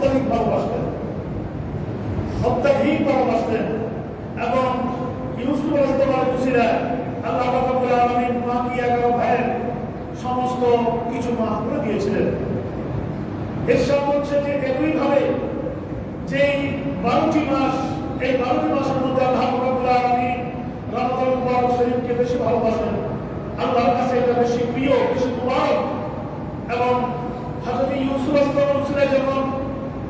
অত্যাধিক ভালোবাসতেন অত্যাধিক ভালোবাসতেন এবং ইউসুফ খুশিরা আল্লাহ বাবুল আলমীর মা ভাইয়ের সমস্ত কিছু করে দিয়েছিলেন। এর হচ্ছে যে একইভাবে যেই বারোটি মাস, এই বারোটি মাসের মধ্যে আল্লাহ বাবুল আলমী রমজান মুবারক শরীফকে বেশি ভালোবাসেন। আল্লাহর কাছে এটা বেশি প্রিয়, বেশি মুবারক এবং হাজরত ইউসুফ আসলাম যেমন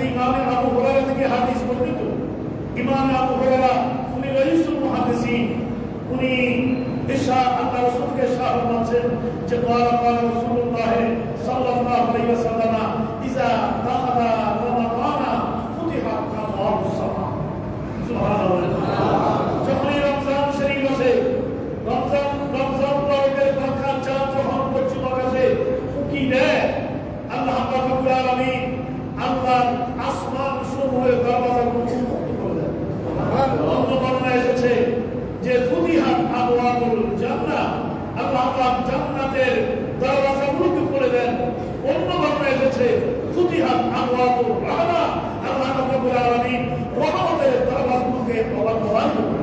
হযরত ইমাম আবু হুরায়রা থেকে হাদিস বর্ণিত। ইমাম আবু হুরায়রা, উনি রাইসুল মুহাদ্দিসিন। উনি ঈশা আল্লাহ রাসূলকে শাহ বলছেন যে ক্বালা ক্বালা রাসূলুল্লাহ সাল্লাল্লাহু আলাইহি ওয়াসাল্লাম ইজা দাখালা আল্লাহ পাক জান্নাতের দরওয়াজা উন্মুক্ত করে দেন। অন্য বর্ণায় এসেছে ফুতিহাত আবওয়াবুর রাহমা আল্লাহ রাব্বুল আলামিন রহমতের দরওয়াজাগুলোকে অবাক করে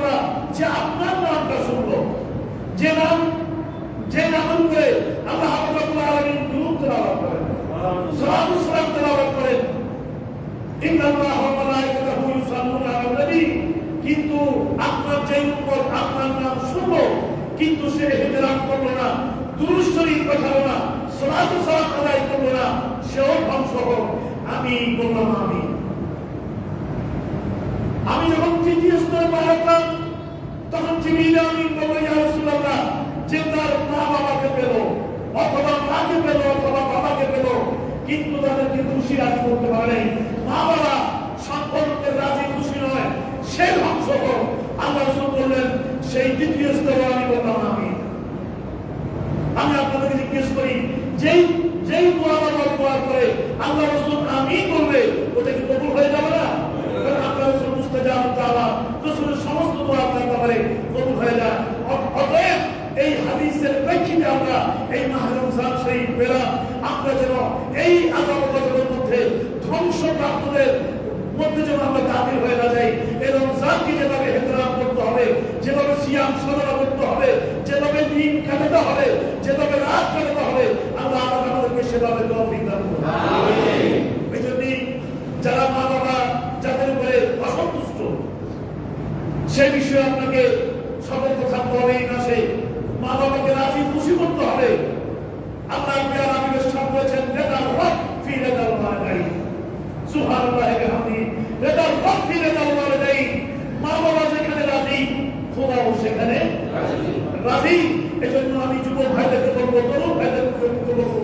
রসুল্লাহ যে আপনার নামটা শুনলো যে নাম যে নাম করে আলামিন দুরূদ তেলাওয়াত করেন। সালাতু সালাম তেলাওয়াত করেন। কিন্তু সালাম আমি আমি। যখন তৃতীয় স্তরে পা রাখলাম তখন জিবিল আমিন বলল, ইয়া যে তার মা বাবাকে পেল, অথবা মাকে পেল, অথবা বাবাকে পেল, কিন্তু তাদেরকে খুশি রাজি করতে পারে মা বাবা সম্পর্কে রাজি খুশি নয়, সে ধ্বংস হোক। আল্লাহ বললেন, সেই দ্বিতীয় স্তরে আমি বললাম, আমি। আমি আপনাদেরকে জিজ্ঞেস করি, যেই যেই দোয়া বাবা দোয়া করে আল্লাহ রাসূল আমিন বলবে ওটা কি কবুল হয়ে যাবে না কারণ আল্লাহ রাসূল মুস্তাজাব তাআলা রাসূলের সমস্ত দোয়া আপনার ব্যাপারে কবুল হয়ে যায় অ- অতএব এই হাদিসের প্রেক্ষিতে আমরা এই মাহ রমজান শরীফ পেলাম আমরা যেন এই আগামী বছরের মধ্যে ধ্বংসপ্রাপ্তদের মধ্যে যেন আমরা দাবি হয়ে না যাই এই রমজানকে যেভাবে হেতরাম করতে হবে যেভাবে সিয়াম সাধনা করতে হবে যেভাবে দিন কাটাতে হবে যেভাবে রাত কাটাতে হবে আল্লাহ আমাকে আমাদেরকে সেভাবে তৌফিক দান করুন এই জন্যই যারা মা বাবা যাদের উপরে অসন্তুষ্ট সে বিষয়ে আপনাকে সতর্ক থাকতে হবে এই মাসে মা বাবাকে রাজি খুশি করতে হবে আল্লাহ বিয়ার আমি সাথ করেছেন রেদার হক ফি রেদার মালাই সুবহানাল্লাহ বিহামদি রেদার হক ফি রেদার মালাই মা বাবা যেখানে রাজি খোদাও সেখানে রাজি এজন্য আমি যুব ভাইদেরকে বলব, তরুণ ভাইদেরকে বলব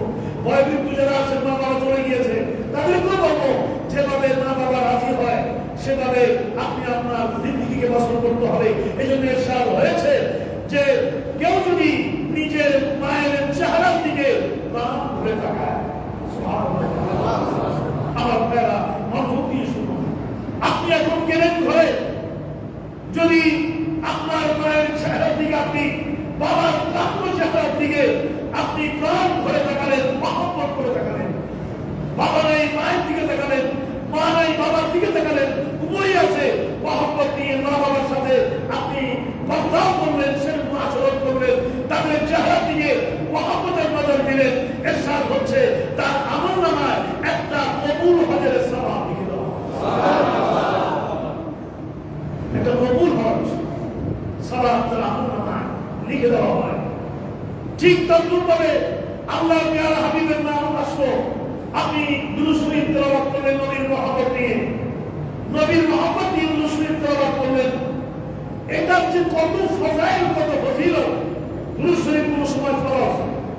বয়বৃদ্ধ যারা আছেন, মা বাবা চলে গিয়েছে, তাদেরকেও বলব, যেভাবে মা বাবা রাজি হয়, সেভাবে আপনি আপনার জিন্দিগিকে পছন্দ করতে হবে। এই জন্য এরশাদ হয়েছে যে কেউ যদি নিজের মায়ের চেহারার দিকে প্রাণ ধরে আমার ভাইরা মনোযোগ দিয়ে শুনুন। আপনি এখন গেলেন ঘরে, যদি আপনার মায়ের চেহারার দিকে আপনি বাবার প্রাপ্য চেহারার দিকে আপনি প্রাণ করে তাকালেন, মহব্বত করে তাকালেন। বাবা নাই, মায়ের দিকে তাকালেন, মা নাই, বাবার দিকে তাকালেন, উভয়ই আছে। মহব্বত নিয়ে মা বাবার সাথে আপনি বর্তাও করলেন সেরকম আচরণ করলেন, তাদের চেহারার দিকে মহব্বতের নজর দিলেন। এর সাথ হচ্ছে তার আমল নামায় একটা কবুল হজের সবাব লিখে দেওয়া এটা কবুল হজ সালাত তার আমল নামায় লিখে দেওয়া হয়। ঠিক তদ্রুপভাবে আল্লাহ হাবিবের নাম আসলো। আপনি দুরূদ শরীফ করলেন, নবীর মহব্বত নিয়ে। নবীর মহব্বত নিয়ে শরীফ করলেন। এটার যে কত ফজাইল, কত ফজিলত। দুরূদ শরীফ কোনো সময় ফরজ,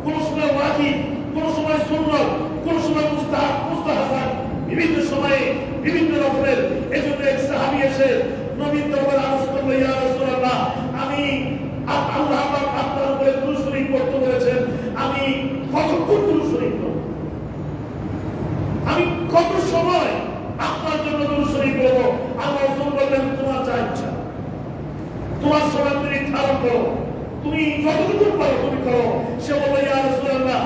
কোনো সময় ওয়াজিব, কোনো সময় সুন্নত, কোনো সময় মুস্তাহাব, মুস্তাহাসান। বিভিন্ন সময়ে বিভিন্ন রকমের। এজন্য এক সাহাবী এসে নবীর দরবারে আরজ করল, ইয়া রাসূলুল্লাহ, আমি আল্লাহ পড়তে বলেছেন, আমি কতক্ষণ দুরূদ শরীফ আমি কত সময় আপনার জন্য শরীফ পড়ব আল্লাহ বললেন তোমার যা ইচ্ছা। তোমার সময় তুমি ধারণ করো। তুমি যতটুকু পারো তুমি করো। সে বলল, ইয়া রাসূলুল্লাহ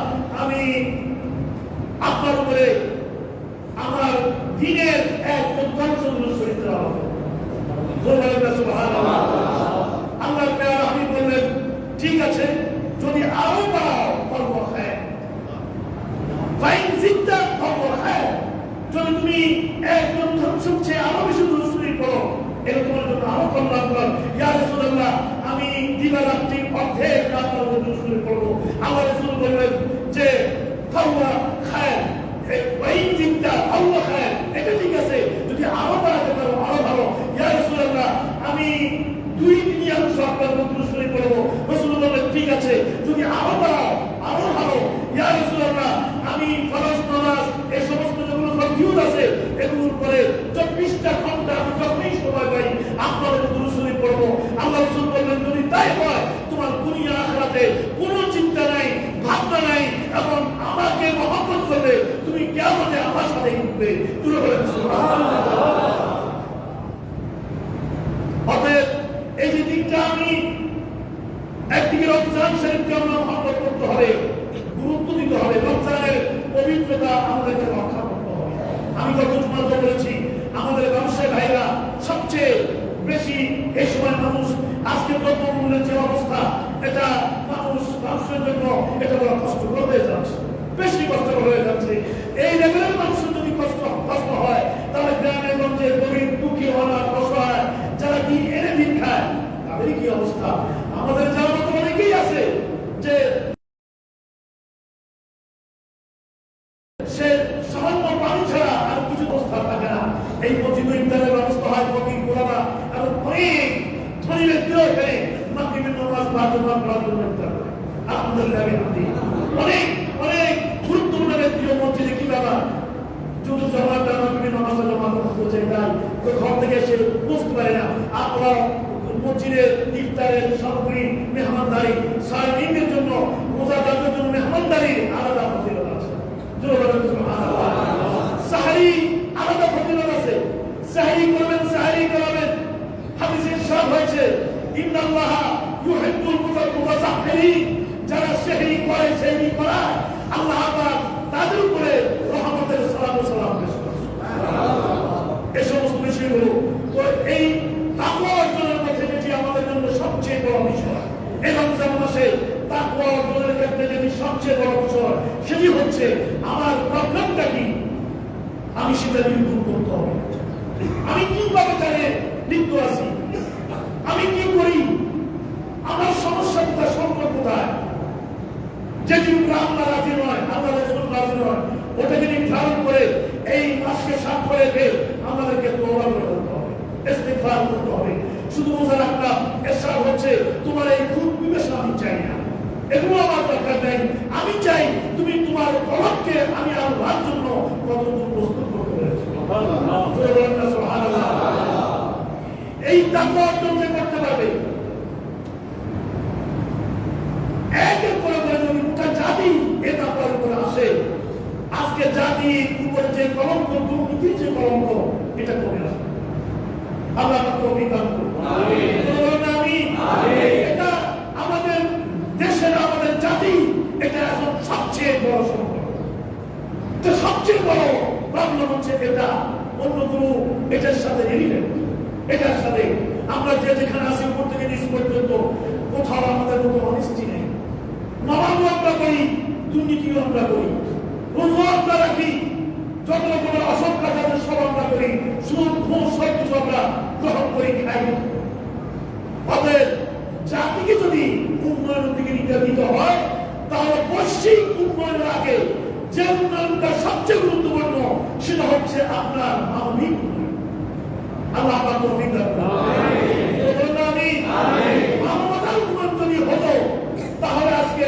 এই মসজিদ ইফতারের ব্যবস্থা হয় ফকির এবং অনেক ধনী আলহামদুলিল্লাহ বিহামদি অনেক অনেক গুরুত্বপূর্ণ মসজিদে বাবা তো ঘর থেকে এসে বুঝতে পারে না। আপনারা মসজিদের ইফতারের সামগ্রী, মেহমানদারি সারাদিনের জন্য রোজাদারদের জন্য আলাদা ফজিলত আছে সাহারি আলাদা ফজিলত আছে সাহারি করবেন সাহারি করাবেন হাদিসে সব হয়েছে ইন্নাল্লাহ ইউহিব্বুল মুতাসাহহিরিন যারা সাহারি করে সাহারি করায় আল্লাহ পাক তাদের উপরে রহমতের সালাম ও সালাম পেশ করেন। এই সমস্ত বিষয়গুলো তো এই তাকওয়া অর্জনের মধ্যে যেটি আমাদের জন্য সবচেয়ে বড় বিষয় এই রমজান মাসে তাকওয়া অর্জনের ক্ষেত্রে যেটি সবচেয়ে বড় বিষয় সেটি হচ্ছে আমার প্রবলেমটা কি? আমি সেটা নিরূপণ করতে হবে। আমি কীভাবে তাহলে লিপ্ত আছি আমি কি করি? আমার সমস্যা কোথায়? কোথায়? যেটি উপরে আল্লাহ রাজি নয় আল্লাহ রসুল রাজি নয় ওটাকে নির্ধারণ করে এই মাসকে রেখে আমাদেরকে তওবা করে করতে হবে ইস্তিগফার করতে হবে। শুধু বোঝা রাখলাম এসব হচ্ছে তোমার এই খুব বিবেচনা আমি চাই না। এগুলো আমার দরকার নেই। আমি চাই তুমি তোমার কলমকে আমি আল্লাহর জন্য কতটুকু প্রস্তুত করতে পেরেছ। এই তাকওয়া অর্জন পারবে একের পরে পরে গোটা জাতি এ তাকওয়ার উপরে আসে আজকে জাতির উপরে যে কলঙ্ক দুর্নীতির যে কলঙ্ক এটা কমে আসবে আল্লাহ আমাকে অভিজ্ঞান এটা আমাদের দেশের আমাদের জাতি এটা এখন সবচেয়ে বড় সংকট এটা সবচেয়ে বড় প্রবলেম হচ্ছে এটা। অন্য কোনো এটার সাথে এটার সাথে আমরা যে যেখানে আছি, উপর থেকে নিচ পর্যন্ত, কোথাও আমাদের মতো অনিশ্চি নেই। নামাজও আমরা করি, দুর্নীতিও আমরা করি। রোজও আমরা রাখি। যত রকমের অসৎ কাজ আছে, সব আমরা করি। সুদ, ঘুষ, সব কিছু আমরা গ্রহণ করি, খাই। অতএব, জাতিকে যদি উন্নয়নের দিকে দিতে হয়, তাহলে বৈশ্বিক উন্নয়নের আগে যে উন্নয়নটা সবচেয়ে গুরুত্বপূর্ণ, সেটা হচ্ছে আপনার মানবিক আল্লাহ আপনার তৌফিক দান করুন। বলুন আমি মানবতার উন্নয়ন যদি হতো তাহলে আজকে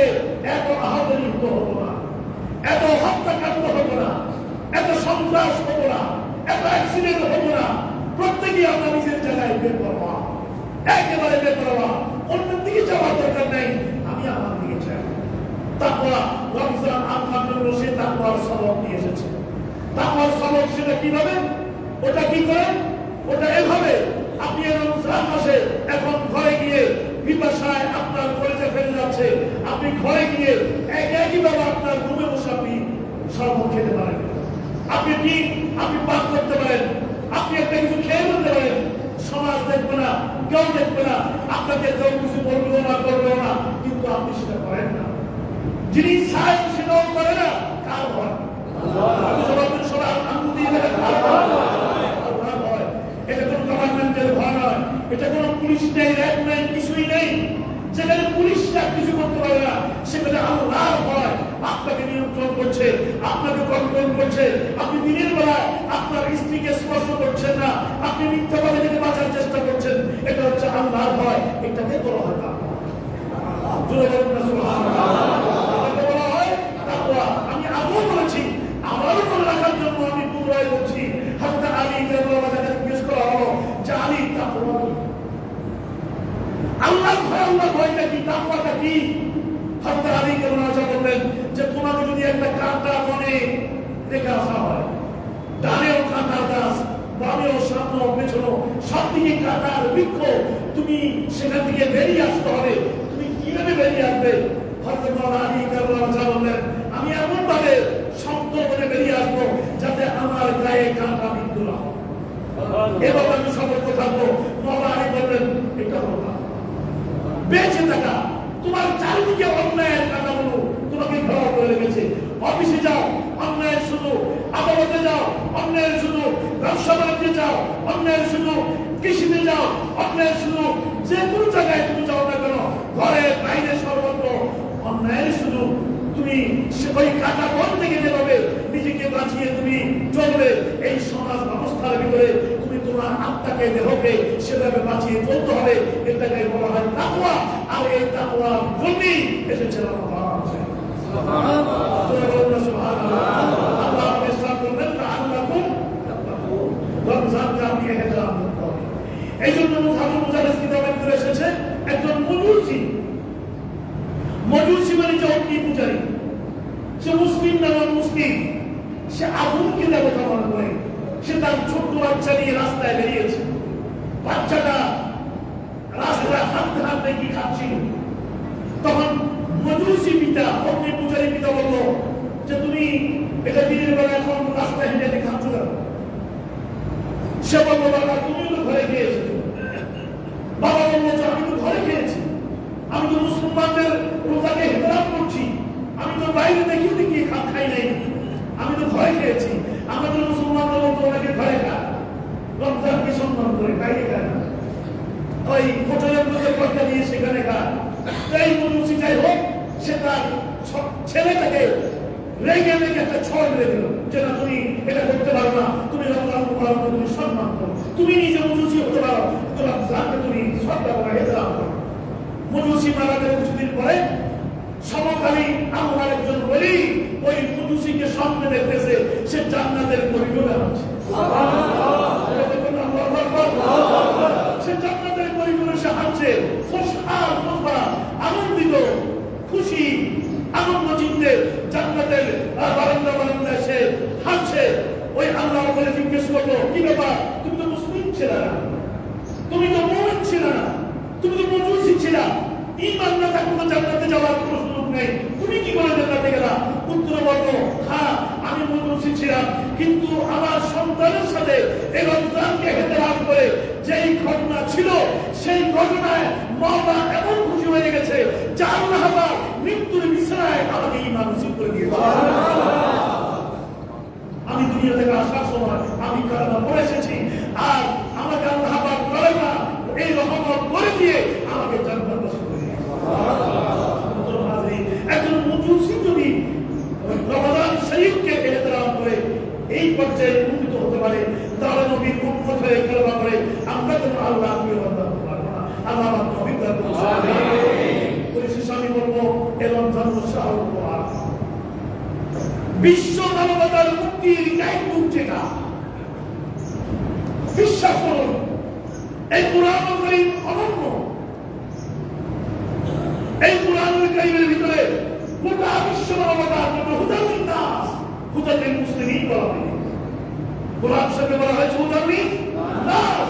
এত আহত নিহত না। এত হত্যাকাণ্ড হতো না। এত সন্ত্রাস হতো না। এত অ্যাক্সিডেন্ট হতো না। প্রত্যেকেই আমরা নিজের জায়গায় করব। একেবারে বের করব অন্যের দিকে যাওয়ার দরকার নেই। আমি আমার দিকে চাই। তাকওয়া, রমজান আপনার জন্য সে তাকওয়ার সবক নিয়ে এসেছে। তাকওয়ার সবক সেটা কীভাবে? ওটা কি করে? ওটা এভাবে। আপনি রমজান মাসে এখন ঘরে গিয়ে বিপাশায় আপনার কলেজে ফেলে যাচ্ছে। আপনি ঘরে গিয়ে এক একইভাবে আপনার রুমে বসে আপনি শরবত খেতে পারেন। আপনি কি আপনি পাক করতে পারেন। আপনি একটা কিছু খেয়ে ফেলতে পারেন। সমাজ দেখবে না কেউ দেখবে না। আপনাকে কেউ কিছু বলবেও না করবেও না। কিন্তু আপনি সেটা করেন না। যিনি চায় সেটাও করে না কার হয় সবাই আঙ্গুল দিয়ে। এটা কোনো নয় এটা কোনো পুলিশ নেই, র্যাব নেই, কিছুই নেই। যেখানে পুলিশরা কিছু করতে পারে না, সেখানে আল্লাহর ভয় আপনাকে নিয়ন্ত্রণ করছে, আপনাকে কন্ট্রোল করছে। আপনি দিনের বেলায় আপনার স্ত্রীকে স্পর্শ করছেন না, আপনি মিথ্যা বলে থেকে বাঁচার চেষ্টা করছেন। এটা হচ্ছে আল্লাহর ভয়, এটাকে বলা হয় তাকওয়া। জোরে বলুন না সুবহানাল্লাহ। এটাকে বলা হয় তাকওয়া। আমি আগেও বলেছি আমারও করে রাখার জন্য আমি পুনরায় বলছি হাত্তা আলী রাদিয়াল্লাহু তাআলা জিজ্ঞেস করা হলো যে আলী তাকওয়া কি? আল্লাহর ভয় আল্লাহর ভয়টা কি তাকওয়াটা কি? হযরত আলী কেরামা বললেন যে তোমাকে যদি একটা কাঁটা মনে রেখে আসা হয় ডানেও কাঁটার গাছ বামেও সামনেও পেছনেও সব দিকে কাঁটার বৃক্ষ তুমি সেখান থেকে বেরিয়ে আসতে হবে। তুমি কীভাবে বেরিয়ে আসবে? মাওলানা আলী কাররাম সাহেব বললেন আমি এমন ভাবে শব্দ করে বেরিয়ে আসব যাতে আমার গায়ে কাঁটা বিন্দু না হয়। এবার আমি সতর্ক থাকব মাওলানা আলী বললেন এটা হলো না বেঁচে থাকা তোমার চারিদিকে অন্যায়ের কাটাগুলো তোমাকে ঘর করে রেখেছে অফিসে যাও অন্যায়ের সুযোগ আদালতে যাও অন্যায়ের সুযোগ ব্যবসা বাণিজ্যে যাও অন্যায়ের সুযোগ কৃষিতে অন্যায়ের সুযোগ যে কোনো জায়গায় তুমি যাও না কেন ঘরে বাইরে সর্বত্র অন্যায়ের সুযোগ তুমি ওই কাটা বন থেকে যেভাবে নিজেকে বাঁচিয়ে তুমি চলবে, এই সমাজ ব্যবস্থার ভিতরে তুমি তোমার আত্মাকে, দেহকে সেভাবে বাঁচিয়ে চলতে হবে, এটাকে বলা হয় তাকওয়া। আর এই তাকওয়ার জন্যই এসেছে রমাদান তোমরা বলুন না সুবহানাল্লাহ। আল্লাহ আমাদের সাথ করবেন লাআল্লাকুম তাত্তাকুন। রমজানকে আপনি এহতেরাম করতে হবে। এই জন্য মুহাম্মদ মুজাহিদ কিতাবের ভিতরে এসেছে একজন মজুসি মজুসি মানে যে অগ্নি পূজারী। সে মুসলিম না মুসলিম সে আগুনকে দেবতা মনে করে সে তার ছোট্ট বাচ্চা নিয়ে রাস্তায় বেরিয়েছে। বাচ্চাটা রাস্তায় হাঁটতে হাঁটতে কি খাচ্ছিল? তখন পিতা, অগ্নি পূজারী পিতা বলল, যে তুমি এটা দিনের বেলা এখন রাস্তায় হেঁটে খাচ্ছ কেন? সে বলল, বাবা তুমি তো ঘরে খেয়ে এসেছ বাবা বলল আমি তো ঘরে খেয়েছি। আমি তো মুসলমানদের রোজাকে হেতরাম করছি। আমি তো বাইরে দেখিয়ে দেখিয়ে খা খাই নাই। আমি তো ঘরে খেয়েছি। আমাদের মুসলমানদের মতো অনেকে ঘরে খায়। রমজানকে সম্মান করে? বাইরে না। ওই হোটেলের মধ্যে পয়সা দিয়ে সেখানে খায়। তাই মনুষ্য যাই হোক, সে তার ছেলেটাকে রেগে রেগে একটা ছড় মেরে দিল। যে না, তুমি এটা করতে পারো না। তুমি রমজান তুমি সম্মান করো। তুমি নিজে মনুষ্য হতে পারো তোমার জানকে তুমি শ্রদ্ধা করো হেতরাম করো মজুসি সমকালীন আমার একজন বলি ওই মজুসিকে সামনে দেখতেছে সে জান্নাতের করিডোরে আছে সে জান্নাতের সে হাঁটছে। খুশি আনন্দ চিনতে জান্নাতের আহ, বারান্দা সে হাঁটছে। ওই আল্লাহ কি ব্যাপার? তুমি তো না তুমি তো মুমিন ছিলে না তুমি তো মজুসি ছিলা হ্যাঁ আমি মজুসি ছিলাম, কিন্তু আমার সন্তানের সাথে এই রমজানকে হেতেরাম করে যেই ঘটনা ছিল, সেই ঘটনায় মাওলা এমন খুশি হয়ে গেছে যে আল্লাহ মৃত্যুর বিছানায় আমাকে ঈমান নসিব করে দিয়েছে আমি দুনিয়া থেকে আসার সময় আমি কালেমা পড়ে এসেছি আর আমাকে আল্লাহ পাক কালেমা এই রহমত করে দিয়ে আমাকে জান্নাত নসিব করে দিয়েছে। সুতরাং হাজরিন, একজন মুজুসি যদি রমাদান শরীফকে এহতেরাম করে এই পর্যায়ে উন্নীত হতে পারে তাহলে নবীর উন্মত হয়ে কালেমা করে আমরা যেন আল্লাহ প্রিয় বান্দা হতে পারব না আল্লাহ আমার তৌফিক দান করুন। পরিশেষে আমি বলব এরম জন্ম শাহ বিশ্ব মানবতার মুক্তির গাইডবুক যেটা বিশ্বাস করুন এই কোরআন করিম অনন্য এই কোরআন করিমের ভিতরে গোটা বিশ্ব মানবতার জন্য হুদামিন দাস হুদামিন মুসলিমই বলা হয় কোরআন সাথে বলা হয়েছে হুদামিন দাস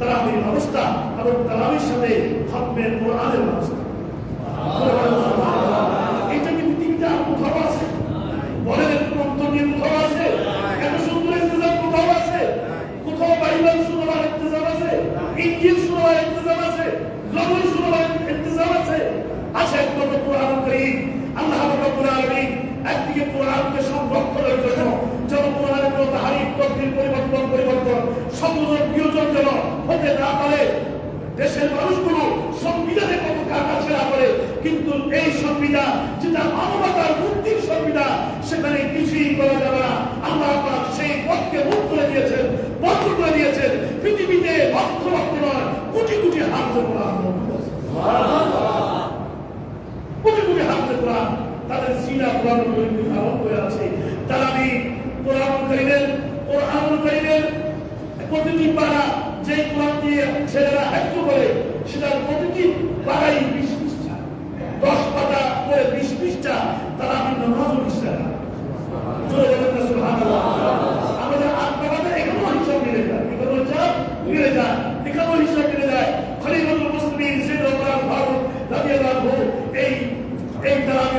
তারাবির ব্যবস্থা এবং তারাবির সাথে খতমের কোরআনের ব্যবস্থা। এটা কি পৃথিবীতে আর কোথাও আছে? বলেন একটু মন্তব্যের কোথাও আছে? এত সুন্দর ইন্তজাম কোথাও আছে? কোথাও বাইবেল শুনবার ইন্তজাম আছে? ইঞ্জিল শুনবার ইন্তজাম আছে? জবর শুনবার ইন্তজাম আছে? আছে একমাত্র কোরআন করিম। আল্লাহ রাব্বুল আলামিন একদিকে কোরআনকে সংরক্ষণের জন্য যেন কোরআনের কোনো তাহারিফ তদ্বির পরিবর্তন পরিবর্তন, সংযোজন, বিয়োজন যেন দেশের মানুষগুলো সংবিধানে কত কাটাছেড়া করে, কিন্তু এই সংবিধান যেটা মানবতার মুক্তির সংবিধান, সেখানে কিছুই করা যাবে না। আল্লাহ সেই পথকে মুখ করে দিয়েছেন, বন্ধ করে দিয়েছেন। পৃথিবীতে লক্ষ লক্ষ নয়, কোটি কোটি হাত কোটি কোটি হাফতে কোরআন তাদের সিনা কোরআন ধারণ করে আছে। তারা আমি কোরআন করিমের কোরআন করিমের প্রতিটি পাড়া কোরআন দিয়ে ছেলেরা হাইজ করে সেটার প্রতিটি পাড়াই বিশ পৃষ্ঠা। দশ পাতা করে বিশ পৃষ্ঠা, তারা আমি নামাজও পৃষ্ঠা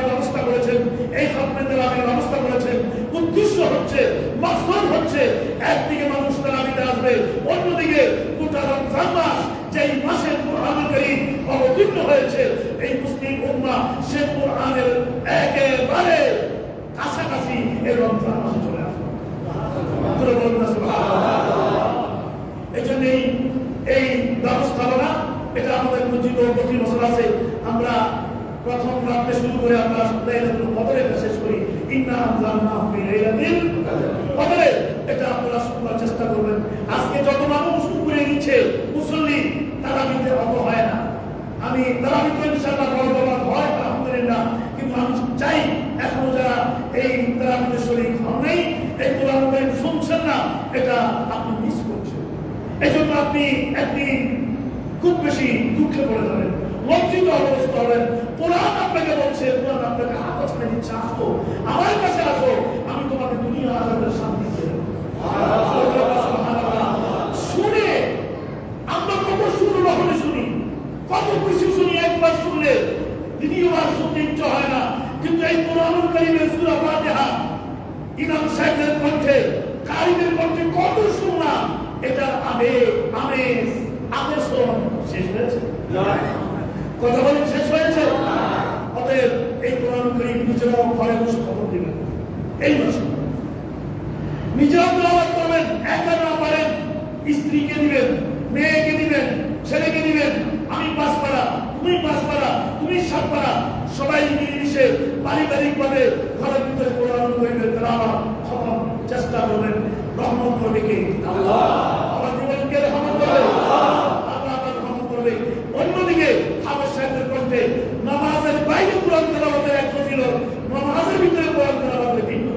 ব্যবস্থা করেছেন, এই খতমের দালানের ব্যবস্থা করেছেন। উদ্দেশ্য হচ্ছে, মাকসাদ হচ্ছে, একদিকে মানুষ তারাবিতে অন্যদিকে গোটা রমজান মাস যেই মাসে কোরআন কারীম অবতীর্ণ হয়েছে, এই মুসলিম উম্মাহ সে কোরআনের একেবারে কাছাকাছি এই রমজান মাসে চলে এই এটা আমাদের আমরা প্রথম শুরু আমরা শেষ করি। ইন্না আনজালনাহু এটা আপনারা শোনার চেষ্টা করবেন। আজকে যত মানুষ উপরে নিচ্ছে মুসল্লি, তারা নিতে অত হয় না। আমি, তারা নিতে ইনশাআল্লাহ বড় বড় হয়, আলহামদুলিল্লাহ। কিন্তু আমি চাই, এখনও যারা এই তারাবিতে শরীর হন নাই, এই কোরআন শুনছেন না, এটা আপনি মিস করছেন। এই জন্য আপনি একদিন খুব বেশি দুঃখে পড়ে যাবেন, লজ্জিত অবস্থা হবেন কোরআন আপনাকে বলছে, কোরআন আপনাকে হাত ছাড়ে দিচ্ছে, আসো, আমার কাছে আসো আমি তোমাকে দুনিয়া আজাদের শান্তি দেব শুনে, আমরা কত কখনো শুনি, কত কিছু শুনি একবার শুনলে দ্বিতীয়বার শুনতে ইচ্ছা হয় না। কিন্তু এই কোরআনুল কারীমের সূরা ফাতিহা, ইমাম সাহেবের কণ্ঠে কারিমের কণ্ঠে কত শুনলাম এটা আবেগ আমেজ আবেশন শেষ হয়েছে? কথা শেষ হয়েছে? অতএব এই কোরআন করিম নিজেরাও ঘরে বসে খবর দিবেন। এই মাসে নিজেরাও তেলাবাদ করবেন একা না পারেন, স্ত্রীকে দিবেন, মেয়েকে দিবেন, ছেলেকে দিবেন, আমি পাঁচ পাড়া তুমি পাঁচ পাড়া তুমি সাত পাড়া সবাই মিলেমিশে পারিবারিক ভাবে ঘরের ভিতরে কোরআন করিবেন তেলাওয়াত খতম চেষ্টা করবেন রহমত করবে কে আল্লাহ আমার জীবনকে রহমত করবে আল্লাহ আল্লাহ রহমত করবে অন্যদিকে হাফেজ সাহেবের কণ্ঠে নামাজের বাইরে কোরআন তেলাওয়াতের এক ফজিলত নামাজের ভিতরে কোরআন তেলাওয়াতের ভিন্ন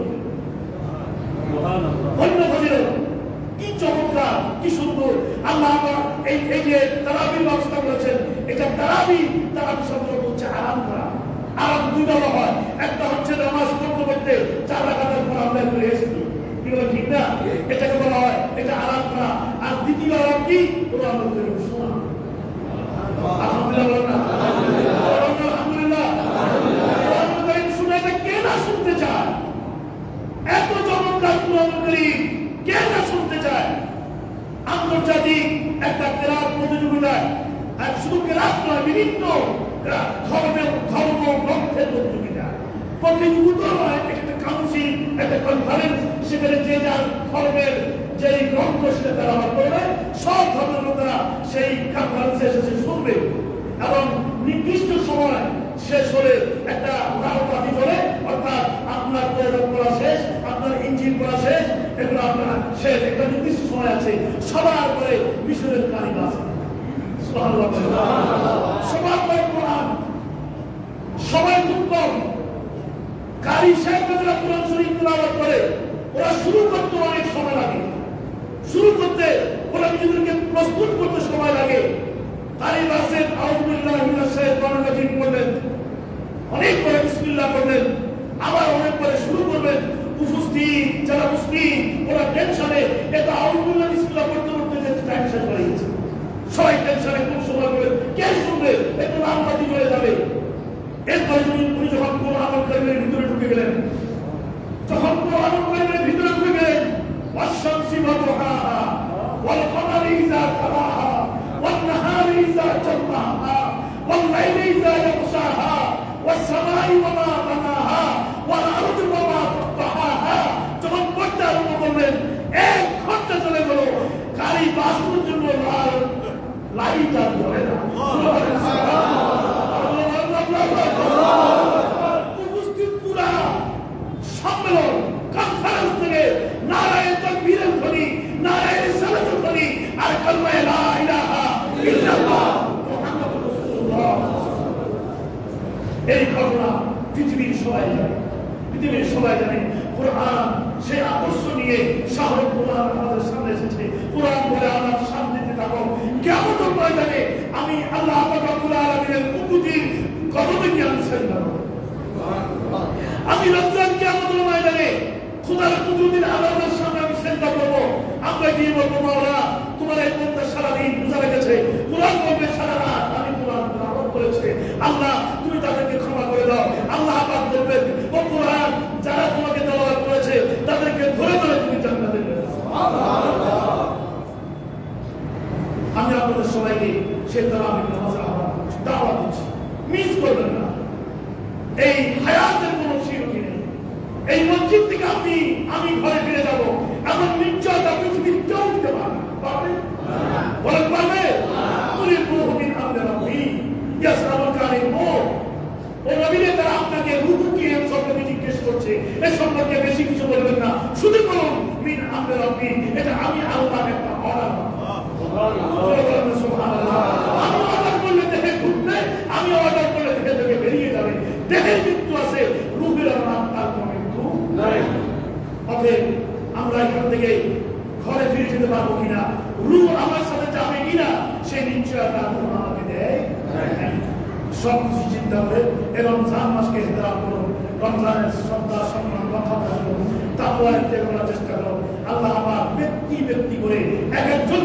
অন্য ফজিলত কি চমৎকার কি সুন্দর আল্লাহ আমার এই এই যে তারাবির ব্যবস্থা করেছেন এটা তারাবি তারাবি শব্দ হচ্ছে আরাম করা আরাম দুই বলা হয় একটা হচ্ছে নামাজ পড়তে পড়তে চার রাখাতের পর আমরা করে এসেছি কি বলে ঠিক না এটাকে বলা হয় এটা আরাম করা আর দ্বিতীয় আরাম কি কোরআন করে শোনা আলহামদুলিল্লাহ বলেন না আলহামদুলিল্লাহ কোরআন কারীম শুনে এটা কে না শুনতে চায় এত চমৎকার কোরআন কারীম কে না শুনতে চায় আন্তর্জাতিক একটা কেরাত প্রতিযোগিতায় নয় বিভিন্ন ধর্মের ধর্ম গ্রন্থের প্রতিযোগিতা প্রতিযোগিতা নয় একটা কাউন্সিল একটা কনফারেন্স সেখানে যে যার ধর্মের যেই গ্রন্থ সেটা তারা আমার করবে সব ধর্মের লোকেরা সেই কনফারেন্সে এসে শুনবে। এবং নির্দিষ্ট সময় শেষ হলে একটা রাও পাতি চলে, অর্থাৎ আপনার প্রয়োজন করা শেষ, আপনার ইঞ্জিন করা শেষ, এগুলো আপনার শেষ। একটা নির্দিষ্ট সময় আছে। সবার পরে মিশরের কারিম আছে। কারি করে শুরু করতে অনেক সময় লাগে শুরু ওরা নিজেদেরকে প্রস্তুত করতে সময় লাগে কারি বাসেন মিনাশ শাইতানির রাজিম অনেক পরে বিসমিল্লাহ করবেন আবার অনেক পরে শুরু করবেন, উপস্থিত যারা মুসলিম ওরা টেনশনে এটা আউযুবিল্লাহ বিসমিল্লাহ করতে করতে যে টাইম শেষ হয়ে গেছে সবাই টেনশনে কোন সময় করে কে শুনবে একটু নাম বাতি হয়ে যাবে এরপরে যদি উনি যখন কোন আমল কারিমের ভিতরে ঢুকে গেলেন, যখন কোন আমল কারিমের ভিতরে ঢুকে গেলেন পড়তে আরম্ভ করলেন, এক ঘণ্টা চলে গেল, গাড়ি পর্যন্ত লাইট আর ধরে না। ঘটনা পৃথিবীর সবাই জানে। পৃথিবীর সবাই জানে। কোরআন সেই আদর্শ নিয়ে শাহরুখ কোরআন আমাদের সামনে এসেছে। কোরআন বলে আমার শান্তিতে থাকো। কেমন আমি আল্লাহ রব্বুল আলামিনের কুকুতির কদমে গিয়ে আমি করব। আমি রমজান কিয়ামতের ময়দানে খোদার কুদরতের আলাদার সামনে আমি সেজদা করব। আমরা গিয়ে বলব মাওলা তোমার এই বন্ধা সারাদিন রোজা রেখেছে কোরআন বলবে সারা রাত। আমি কোরআন করেছে। আল্লাহ তাদেরকে ক্ষমা করে দাও। আল্লাহ পাক বলবেন ও কোরআন যারা তোমাকে তেলাওয়াত করেছে, তাদেরকে ধরে ধরে তুমি জান্নাতে নিয়ে আমি আপনাদের সবাইকে সে তারা আমি নামাজের আহ্বান করছি, দাওয়াত দিচ্ছি। মিস করবেন না। এই হায়াতের কোনো শিরকি নেই। এই মসজিদ থেকে আপনি, আমি ঘরে ফিরে যাব। এমন নিশ্চয়তা পৃথিবীর কেউ দিতে পারবে না। পারবে বলেন পারবে উনি মুহমিন আপনার আপনি ইয়াসরাবুল কারিম ও ও নবীরে তারা আপনাকে রুহু কি এর সম্পর্কে জিজ্ঞেস করছে এ সম্পর্কে বেশি কিছু বলবেন না শুধু বলুন মিন আপনার আপনি এটা আমি আল্লাহর একটা অর্ডার আমি অর্ডার করলে দেখে ঘুরবে আমি অর্ডার করলে দেখে থেকে বেরিয়ে যাবে দেহের মৃত্যু আছে রূপের আমার তার কোনো মৃত্যু নাই অতএব আমরা এখান থেকে ঘরে ফিরে যেতে পারব কিনা রু আমার সাথে যাবে কিনা সেই নিশ্চয়তা কোনো আমাকে দেয় নাই। সব কিছু চিন্তা করে এই রমজান মাসকে ইহতারাম রমজানের শ্রদ্ধা সম্মান রক্ষা করার চেষ্টা করো। আল্লাহ আমার ব্যক্তি ব্যক্তি করে এক একজন